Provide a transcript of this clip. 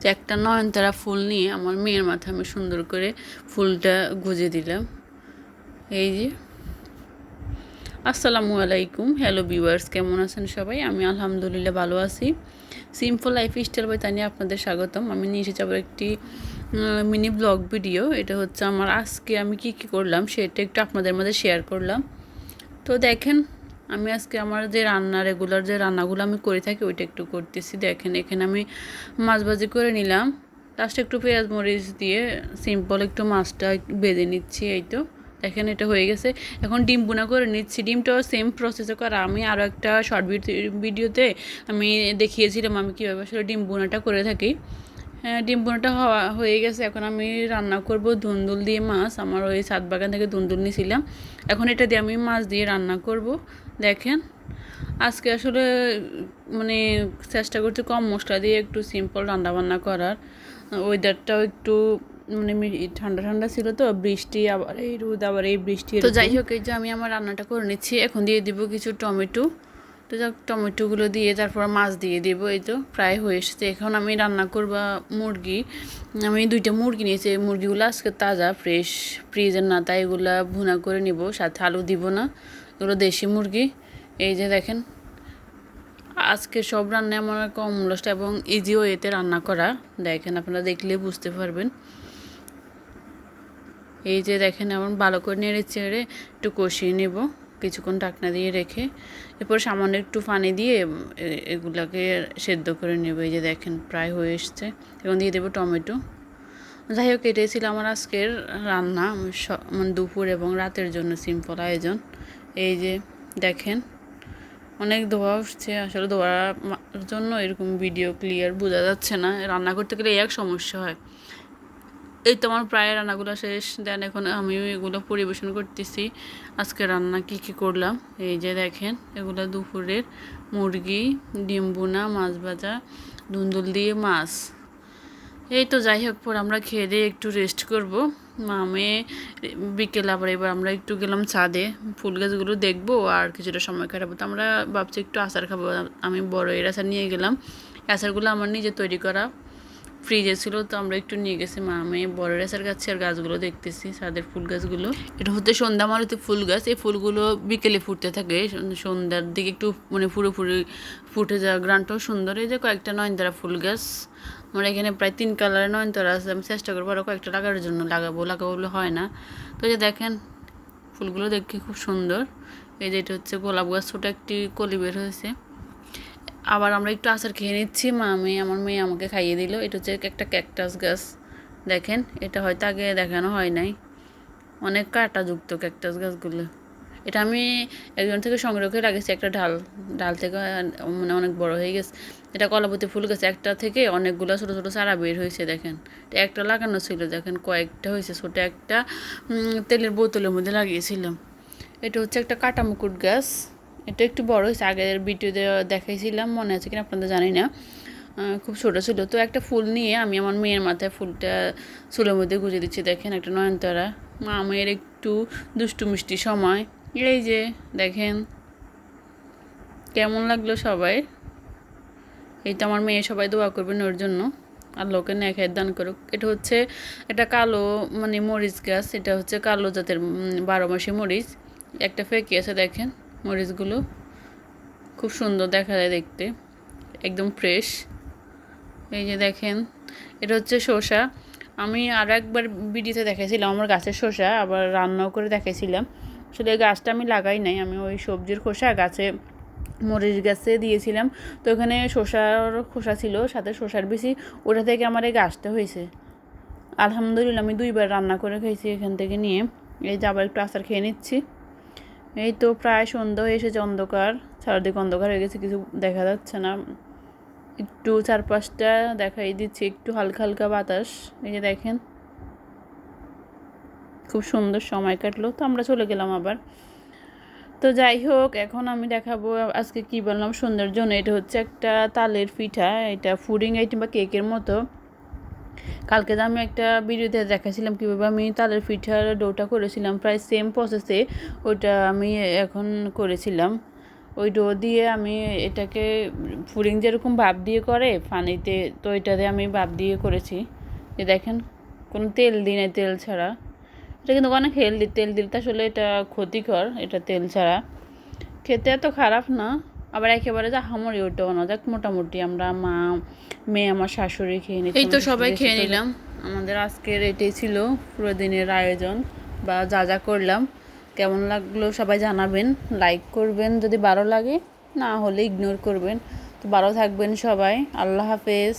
তো একটা নয়নতারা ফুল নিয়ে আমার মেয়ের মাথায় আমি সুন্দর করে ফুলটা গুজে দিলাম। এই যে। আসসালামু আলাইকুম। হ্যালো ভিউয়ার্স কেমন আছেন সবাই? আমি আলহামদুলিল্লাহ ভালো আছি। সিম্পল লাইফ স্টাইল বই তা নিয়ে আপনাদের স্বাগতম। আমি নিয়ে এসেছি আবার একটি মিনি ব্লগ ভিডিও এটা হচ্ছে আমার আজকে আমি কি কি করলাম সেটা একটু আপনাদের মধ্যে শেয়ার করলাম। তো দেখেন আমি আজকে আমার যে রান্না রেগুলার যে রান্নাগুলো আমি করে থাকি, ওইটা একটু করতেছি। দেখেন, এখানে আমি মাছ ভাজি করে নিলাম। লাস্টে একটু পেঁয়াজ মরিচ দিয়ে সিম্পল একটু মাছটা বেঁধে নিচ্ছি, এই তো। দেখেন, এটা হয়ে গেছে। এখন ডিম বুনা করে নিচ্ছি। ডিমটাও সেম প্রসেসে করা। আমি আরও একটা শর্ট ভিডিওতে আমি দেখিয়েছিলাম আমি কীভাবে আসলে ডিম বুনাটা করে থাকি। হ্যাঁ ডিম বোনাটা হওয়া, হয়ে গেছে। এখন আমি রান্না করব ধুন্দুল দিয়ে মাছ। আমার ওই সাত বাগান থেকে ধুন্দুল নিয়েছিলাম এখন এটা দিয়ে আমি মাছ দিয়ে রান্না করব। দেখেন আজকে আসলে মানে চেষ্টা করছি কম মশলা দিয়ে একটু সিম্পল রান্না বান্না করার। ওয়েদারটাও একটু মানে ঠান্ডা ঠান্ডা ছিল তো বৃষ্টি আবার এই রোদ আবার এই বৃষ্টি তো যাই হোক এই যে আমি আমার রান্নাটা করে নিচ্ছি এখন দিয়ে দিব কিছু টমেটো। তো যাক টমেটোগুলো দিয়ে তারপর মাছ দিয়ে দেবো এই তো প্রায় হয়ে এসেছে। এখন আমি রান্না করবা মুরগি। আমি দুইটা মুরগি নিয়েছি মুরগিগুলো আজকে তাজা ফ্রেশ ফ্রিজের না তাই এগুলো ভুনা করে নিব সাথে আলু দিব না। এগুলো দেশি মুরগি? এই যে দেখেন, আজকে সব রান্না আমার কম লস্ট এবং ইজিও এতে রান্না করা। দেখেন, আপনারা দেখলে বুঝতে পারবেন। এই যে দেখেন এমন ভালো করে নেড়ে চেড়ে একটু কষিয়ে নেব, কিছুক্ষণ ঢাকনা দিয়ে রেখে। এরপর সামান্য একটু পানি দিয়ে এগুলাকে সেদ্ধ করে নেব। এই যে দেখেন, প্রায় হয়ে এসছে। এবং দিয়ে দেবো টমেটো। যাই হোক, এটাই ছিল আমার আজকের রান্না। মানে দুপুর এবং রাতের জন্য সিম্পল আয়োজন। এই যে দেখেন, অনেক ধোয়া উঠছে। আসলে ধোয়ার জন্য এরকম ভিডিও ক্লিয়ার বোঝা যাচ্ছে না। রান্না করতে গেলে এক সমস্যা হয়। এই তো আমার প্রায় রান্নাগুলো শেষ। দেন এখন আমি এগুলো পরিবেশন করতেছি। আজকে রান্না কি কি করলাম? এই যে দেখেন, এগুলো দুপুরের মুরগি, ডিম বোনা মাছ ভাজা, ধুন্দুল দিয়ে মাছ। এই তো যাই হোক, পর আমরা খেয়ে দিয়ে একটু রেস্ট করব। মামে বিকেল আবার এবার আমরা একটু গেলাম ছাদে, ফুল গাছগুলো দেখব আর কিছুটা সময় কাটাবো। তো আমরা ভাবছি একটু আচার খাব। আমি বড় এর আচার নিয়ে গেলাম। আচারগুলো আমার নিজে তৈরি করা ফ্রিজে ছিল, তো আমরা একটু নিয়ে গেছি। মা, আমি বড় রেসার গাছ আর গাছগুলো দেখতেছি সাদের ফুল গাছগুলো। এটা হচ্ছে সন্ধ্যা মারুতে ফুল গাছ। এই ফুলগুলো বিকেলে ফুটতে থাকে। সন্ধ্যার দিকে একটু মানে পুরোপুরি ফুটে যাওয়া গ্রানটাও সুন্দর। এই যে কয়েকটা নয়নতারা ফুল গাছ। আমার এখানে প্রায় তিন কালারের নয়নতারা আছে, আমি চেষ্টা করব আরও কয়েকটা লাগানোর জন্য লাগাবো লাগাবো বলে হয় না। তো যে দেখেন, ফুলগুলো দেখতে খুব সুন্দর। এই যে এটা হচ্ছে গোলাপ গাছ, ছোটো একটি কলি বের হয়েছে। আবার আমরা একটু আচার খেয়ে নিচ্ছি মা আমি আমার মেয়ে আমাকে খাইয়ে দিল। এটা হচ্ছে একটা ক্যাকটাস গাছ, দেখেন, এটা হয়তো আগে দেখানো হয় নাই। অনেক কাঁটাযুক্ত ক্যাকটাস গাছগুলো। এটা আমি একজন থেকে সংগ্রহ করে লাগিয়েছি, একটা ডাল ডাল থেকে মানে অনেক বড় হয়ে গেছে। এটা কলাপতি ফুল গেছে, একটা থেকে অনেকগুলো ছোটো ছোটো চারা বের হয়েছে, দেখেন। একটা লাগানো ছিল, দেখেন, কয়েকটা হয়েছে, ছোটো একটা তেলের বোতলের মধ্যে লাগিয়েছিলাম। এটা হচ্ছে একটা কাটা মুকুট গাছ। এটা একটু বড় হয়েছে, আগের ভিডিওতে দেখাইছিলাম, মনে আছে কিনা আপনাদের জানি না। খুব ছোটো ছিল। তো একটা ফুল নিয়ে আমি আমার মেয়ের মাথায় ফুলটা চুলের মধ্যে গুজে দিচ্ছি, দেখেন, একটা নয়নতারা। মা, মেয়ের একটু দুষ্টু মিষ্টি সময়। এই যে, দেখেন। কেমন লাগল সবাই? এই তো আমার মেয়ে সবাই দোয়া করবেন ওর জন্য। আল্লাহকে নেখায় দান করুক। এটা হচ্ছে এটা কালো মানে মরিচ গাছ। এটা হচ্ছে কালো জাতের বারো মাসে মরিচ। একটা ফেঁকে আছে, দেখেন মরিচগুলো। খুব সুন্দর দেখা যায় দেখতে। একদম ফ্রেশ এই যে দেখেন, এটা হচ্ছে শসা। আমি আরও একবার ভিডিওতে দেখাইছিলাম, আমার গাছের শসা। আবার রান্নাও করে দেখাইছিলাম। আসলে গাছটা আমি লাগাই নাই, আমি ওই সবজির খোসা গাছে মরিচ গাছে দিয়েছিলাম। তো ওখানে শসার খোসা ছিল, সাথে শসার বেশি, ওটা থেকে আমার এই গাছটা হয়েছে। আলহামদুলিল্লাহ আমি দুইবার রান্না করে খেয়েছি এখান থেকে নিয়ে। এই যে আবার একটু আচার খেয়ে নিচ্ছি। এই তো প্রায় সন্ধ্যা হয়ে এসেছে অন্ধকার, চারদিকে অন্ধকার হয়ে গেছে, কিছু দেখা যাচ্ছে না। একটু চারপাশটা দেখাই দিচ্ছি, একটু হালকা হালকা বাতাস, এই যে দেখেন। খুব সুন্দর সময় কাটলো, তো আমরা চলে গেলাম আবার। তো যাই হোক, এখন আমি দেখাবো আজকে কি বললাম সন্ধ্যার জন্য। এটা হচ্ছে একটা তালের পিঠা, এটা ফুডিং আইটেম বা কেকের মতো। কালকে তো আমি একটা ভিডিওতে দেখাছিলাম কীভাবে আমি তালের পিঠার ডোটা করেছিলাম, প্রায় সেম প্রসেসে ওটা আমি এখন করেছিলাম। ওই ডো দিয়ে আমি এটাকে ফুডিং যেরকম ভাপ দিয়ে করে পানিতে তো এটাতে আমি ভাপ দিয়ে করেছি। যে দেখেন, কোনো তেল দিই নাই তেল ছাড়া। এটা কিন্তু অনেক হেলদি তেল দিলে আসলে এটা ক্ষতিকর এটা তেল ছাড়া। খেতে এত খারাপ না আবার একেবারে যা হামড়ি ওটাও না। যাক মোটামুটি আমরা মা মেয়ে আমার শাশুড়ি খেয়ে নিই এই তো সবাই খেয়ে নিলাম। আমাদের আজকের এটাই ছিল পুরো দিনের আয়োজন বা যা যা করলাম। কেমন লাগল সবাই জানাবেন লাইক করবেন যদি ভালো লাগে না হলে ইগনোর করবেন। তো ভালো থাকবেন সবাই আল্লাহ হাফেজ।